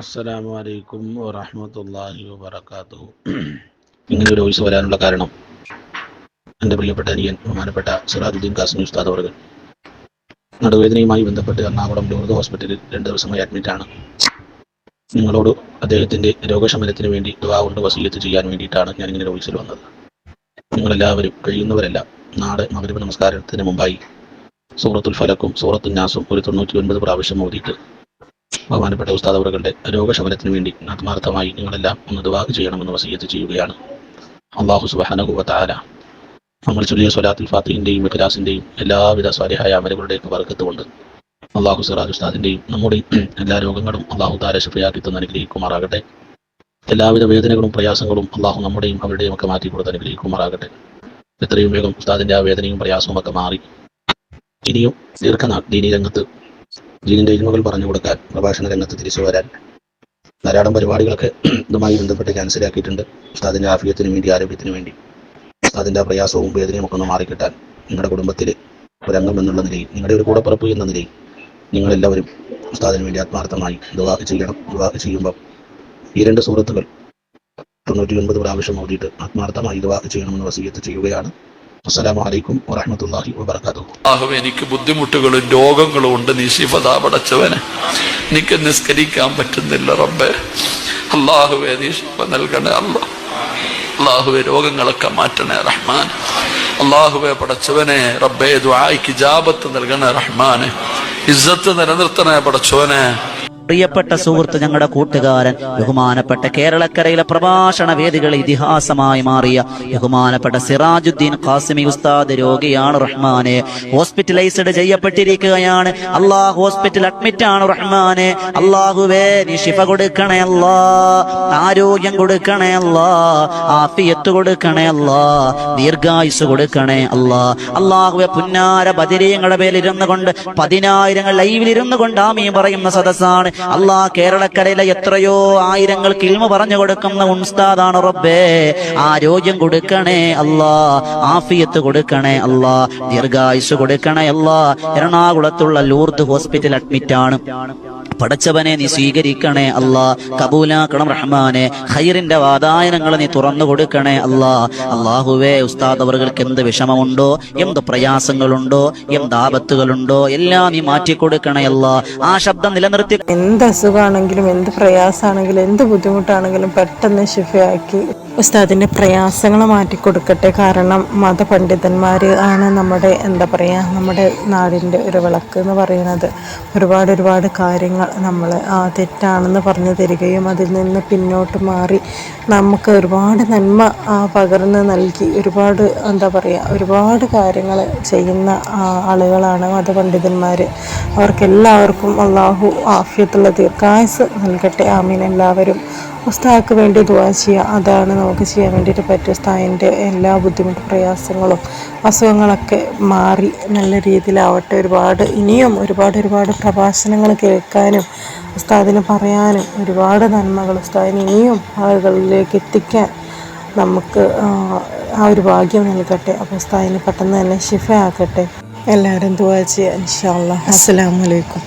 അസ്സലാമു അലൈക്കും വറഹമത്തല്ലാഹി വബറകാതുഹു. ഇങ്ങനെ ഒരു വോയിസ് വരാനുള്ള കാരണം? എന്റെ പ്രിയപ്പെട്ട അനിയൻ ബഹുമാനപ്പെട്ട സുറാദുദ്ദീൻ കാസിം ഉസ്താദ് അവർ നടുവേദനയുമായി ബന്ധപ്പെട്ട് എറണാകുളം ലൂർദ് ഹോസ്പിറ്റലിൽ രണ്ട് ദിവസമായി അഡ്മിറ്റാണ് നിങ്ങളോട് അദ്ദേഹത്തിന്റെ രോഗശമനത്തിന് വേണ്ടി ദുവാ കൊണ്ട് വസീയത്ത് ചെയ്യാൻ വേണ്ടിയിട്ടാണ് ഞാൻ ഇങ്ങനെ വോയിസിൽ വന്നത്. നിങ്ങളെല്ലാവരും കഴിയുന്നവരെല്ലാം. നാളെ മകരവ് നമസ്കാരത്തിന് മുമ്പായി സൂറത്തുൽ ഫലക്കും സൂറത്തുൽ നാസും ഒരു തൊണ്ണൂറ്റി ഒൻപത് പ്രാവശ്യം ഓതിയിട്ട് ബഹുമാനപ്പെട്ട ഉസ്താദ് അവറുകളുടെ രോഗശമനത്തിന് വേണ്ടി ആത്മാർത്ഥമായി നിങ്ങളെല്ലാം ഒന്ന് ദുവാഹ് ചെയ്യണമെന്ന് വസീയത്ത് ചെയ്യുകയാണ്. അള്ളാഹു സുബാനഹുവ താര നമ്മൾ ചൊല്ലിയ സ്വലാത്തുൽ ഫാത്തിഹിന്റെയും ഇഖലാസിന്റെയും എല്ലാവിധ സ്വാലിഹായ അമലുകളുടെയും വർക്കത്ത് കൊണ്ട് അള്ളാഹു സിറാജ് ഉസ്താദിന്റെയും നമ്മുടെ എല്ലാ രോഗങ്ങളും അള്ളാഹു താര ശുഭയാക്കി തന്ന് അനുഗ്രഹിക്കുമാറാകട്ടെ. എല്ലാവിധ വേദനകളും പ്രയാസങ്ങളും അള്ളാഹു നമ്മുടെയും അവരുടെയും ഒക്കെ മാറ്റി കൊടുത്ത് അനുഗ്രഹിക്കുമാറാകട്ടെ. എത്രയും വേഗം ഉസ്താദിന്റെ ആ വേദനയും പ്രയാസവും ഒക്കെ മാറി. ഇനിയും ദീർഘനാൾ ദീനി രംഗത്ത് ദീനിന്റെ ഇരുമകൾ പറഞ്ഞു കൊടുക്കാൻ പ്രഭാഷണ രംഗത്ത് തിരിച്ചു വരാൻ. ധാരാളം പരിപാടികളൊക്കെ ഇതുമായി ബന്ധപ്പെട്ട് ക്യാൻസലാക്കിയിട്ടുണ്ട് ഉസ്താദിന്റെ ആഫിയത്തിന് വേണ്ടി ആരോഗ്യത്തിന് വേണ്ടി. ഉസ്താദിന്റെ ആ പ്രയാസവും വേദനയും ഒക്കെ ഒന്ന് മാറിക്കിട്ടാൻ നിങ്ങളുടെ കുടുംബത്തിൽ ഒരംഗം എന്നുള്ള നിലയിൽ നിങ്ങളുടെ ഒരു കൂടപ്പിറപ്പ് എന്ന നിലയിൽ നിങ്ങളെല്ലാവരും ഉസ്താദിന് വേണ്ടി ആത്മാർത്ഥമായി ദുവാഹ് ചെയ്യണം. ദുവാഹ് ചെയ്യുമ്പോൾ ഈ രണ്ട് സുഹൃത്തുക്കൾ തൊണ്ണൂറ്റി ഒൻപത് പ്രാവശ്യം ഓടിയിട്ട് ആത്മാർത്ഥമായി ദുവാഹ് ചെയ്യണമെന്ന് വസീയത്ത് ചെയ്യുകയാണ്. അസ്സലാമു അലൈക്കും വറഹ്മത്തുള്ളാഹി വബറകാതുഹു. അള്ളാഹു എനിക്ക് ബുദ്ധിമുട്ടുകളും രോഗങ്ങളും ഉണ്ട്. നീ ശിഫത പടച്ചവനെ എനിക്ക് നിസ്കരിക്കാൻ പറ്റുന്നില്ല റബ്ബെ. അള്ളാഹുവെ നീ ശിഫ നൽകണേ അല്ല അള്ളാഹുവെ രോഗങ്ങളൊക്കെ മാറ്റണേ റഹ്മാൻ. അള്ളാഹുവെ പടച്ചവനെ റബ്ബേ ദ്വായിക്ക് ജാബത്ത് നൽകണേ റഹ്മാനെ ഇസ്സത്ത് നിലനിർത്തണേ പടച്ചവനെ. പ്രിയപ്പെട്ട സുഹൃത്ത് ഞങ്ങളുടെ കൂട്ടുകാരൻ ബഹുമാനപ്പെട്ട കേരളക്കരയിലെ പ്രഭാഷണ വേദികളെ ഇതിഹാസമായി മാറിയ ബഹുമാനപ്പെട്ട സിറാജുദ്ദീൻ ഖാസിമി ഉസ്താദ് രോഗിയാണ് റഹ്മാനെ. ഹോസ്പിറ്റലൈസ്ഡ് ചെയ്യപ്പെട്ടിരിക്കുകയാണ്. അള്ളാഹ് ഹോസ്പിറ്റൽ അഡ്മിറ്റ് ആണ് റഹ്മാനെ. അള്ളാഹുവേ നീ ശിഫ കൊടുക്കണേ അല്ലാ. ആരോഗ്യം കൊടുക്കണേ അല്ലാ. ആഫിയത്ത് കൊടുക്കണേ അല്ലാ. ദീർഘായുസ് കൊടുക്കണേ അല്ലാ. അള്ളാഹുവെ പുന്നാര ബദിരീങ്ങളുടെ പേരിരുന്നു കൊണ്ട് പതിനായിരങ്ങൾ ലൈവിലിരുന്നു കൊണ്ട് ആമീ പറയുന്ന സദസ്സാണ്. അള്ളാഹ് കേരളക്കരയിലെ എത്രയോ ആയിരങ്ങൾ ഇൽമ പറഞ്ഞു കൊടുക്കുന്ന ഉസ്താദാണ് റബ്ബേ. ആരോഗ്യം കൊടുക്കണേ അല്ലാ ആഫിയത്ത് കൊടുക്കണേ അല്ലാ ദീർഘായുസ് കൊടുക്കണേ അല്ലാ. എറണാകുളത്തുള്ള ലൂർദ് ഹോസ്പിറ്റൽ അഡ്മിറ്റ് ആണ് പടച്ചവനെ നീ സ്വീകരിക്കണേ അല്ലാ. കബൂലാക്കണം റഹ്മാനെ. ഹൈറിന്റെ വാതായനങ്ങൾ നീ തുറന്നു കൊടുക്കണേ അല്ലാ. അള്ളാഹുവേ ഉസ്താദ് അവർക്ക് എന്ത് വിഷമമുണ്ടോ എന്ത് പ്രയാസങ്ങളുണ്ടോ എന്ത് ആപത്തുകളുണ്ടോ എല്ലാം നീ മാറ്റിക്കൊടുക്കണേ അല്ലാ. ആ ശബ്ദം നിലനിർത്തി എന്ത് അസുഖമാണെങ്കിലും എന്ത് പ്രയാസമാണെങ്കിലും എന്ത് ബുദ്ധിമുട്ടാണെങ്കിലും പെട്ടെന്ന് ശിഫയാക്കി. ഉസ്താദിന്റെ പ്രയാസങ്ങൾ മാറ്റിക്കൊടുക്കട്ടെ. കാരണം മതപണ്ഡിതന്മാർ ആണ് നമ്മുടെ എന്താ പറയുക നമ്മുടെ നാടിന്റെ ഒരു വിളക്ക് എന്ന് പറയുന്നത്. ഒരുപാട് ഒരുപാട് കാര്യങ്ങൾ നമ്മൾ തെറ്റാണെന്ന് പറഞ്ഞു തരികയും അതിൽ നിന്ന് പിന്നോട്ട് മാറി നമുക്ക് ഒരുപാട് നന്മ പകർന്ന് നൽകി ഒരുപാട് എന്താ പറയുക ഒരുപാട് കാര്യങ്ങൾ ചെയ്യുന്ന ആളുകളാണ് മതപണ്ഡിതന്മാർ അവർക്കെല്ലാവർക്കും അള്ളാഹു ആഫിയത്തുള്ള ദീർഘായുസ് നൽകട്ടെ. ആമീൻ. എല്ലാവരും ഉസ്താക്ക് വേണ്ടി ദുവാ ചെയ്യുക അതാണ് നമുക്ക് ചെയ്യാൻ വേണ്ടിയിട്ട് പറ്റും. സ്ഥായിന്റെ എല്ലാ ബുദ്ധിമുട്ട് പ്രയാസങ്ങളും അസുഖങ്ങളൊക്കെ മാറി നല്ല രീതിയിലാവട്ടെ. ഒരുപാട് ഇനിയും ഒരുപാട് ഒരുപാട് പ്രഭാഷണങ്ങൾ കേൾക്കാനും ഉസ്താദിന് പറയാനും ഒരുപാട് നന്മകൾ ഉസ്താദിന് ഇനിയും ആളുകളിലേക്ക് എത്തിക്കാൻ നമുക്ക് ആ, ഒരു ഭാഗ്യം നൽകട്ടെ. അപ്പോൾ ഉസ്താദിന് പെട്ടെന്ന് തന്നെ ഷിഫ ആക്കട്ടെ എല്ലാവരും ദുവാ ചെയ്യുക ഇൻഷാ അല്ലാ അസ്സലാമു അലൈക്കും.